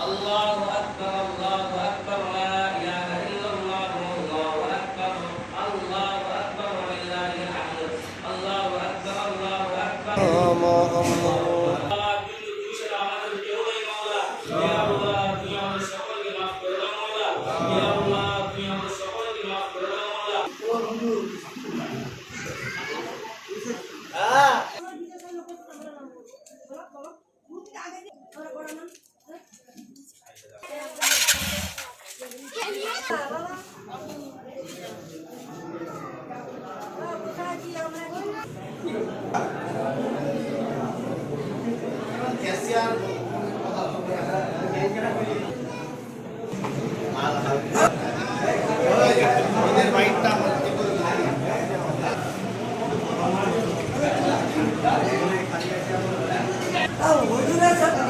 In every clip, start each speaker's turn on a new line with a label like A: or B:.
A: Allah Allah Oh, we're doing that.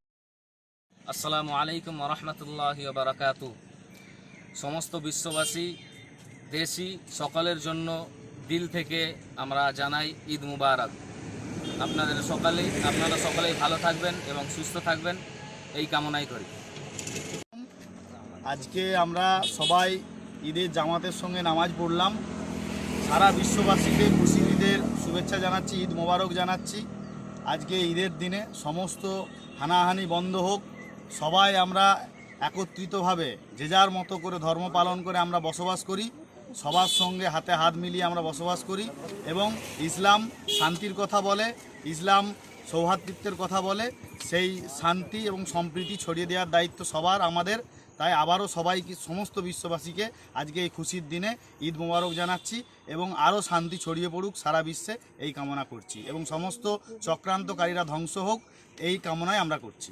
B: আসসালামু আলাইকুম রহমতুল্লাহ বারাকাতু সমস্ত বিশ্ববাসী, দেশি সকলের জন্য দিল থেকে আমরা জানাই ঈদ মুবারক। আপনাদের সকালেই, আপনারা সকলেই ভালো থাকবেন এবং সুস্থ থাকবেন। এই কামনাই করি।
C: আজকে আমরা সবাই ঈদের জামাতের সঙ্গে নামাজ পড়লাম। সারা বিশ্ববাসীকে খুশি ঈদের শুভেচ্ছা জানাচ্ছি, ঈদ মোবারক জানাচ্ছি। আজকে ঈদের দিনে সমস্ত হানাহানি বন্ধ হোক সবাই আমরা একত্রিতভাবে যে যার মতো করে ধর্ম পালন করে আমরা বসবাস করি, সবার সঙ্গে হাতে হাত মিলিয়ে আমরা বসবাস করি এবং ইসলাম শান্তির কথা বলে, ইসলাম সৌহার্দ্যের কথা বলে, সেই শান্তি এবং সম্প্রীতি ছড়িয়ে দেওয়ার দায়িত্ব সবার, আমাদের। তাই আবারও সবাইকে, সমস্ত বিশ্ববাসীকে আজকে এই খুশির দিনে ঈদ মোবারক জানাচ্ছি এবং আরও শান্তি ছড়িয়ে পড়ুক সারা বিশ্বে এই কামনা করছি এবং সমস্ত চক্রান্তকারীরা ধ্বংস হোক, এই কামনায় আমরা করছি।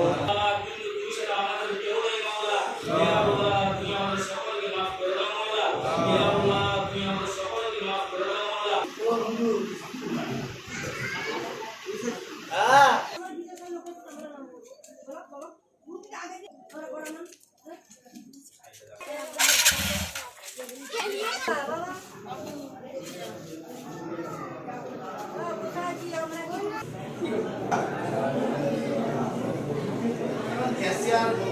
A: Yes, yeah.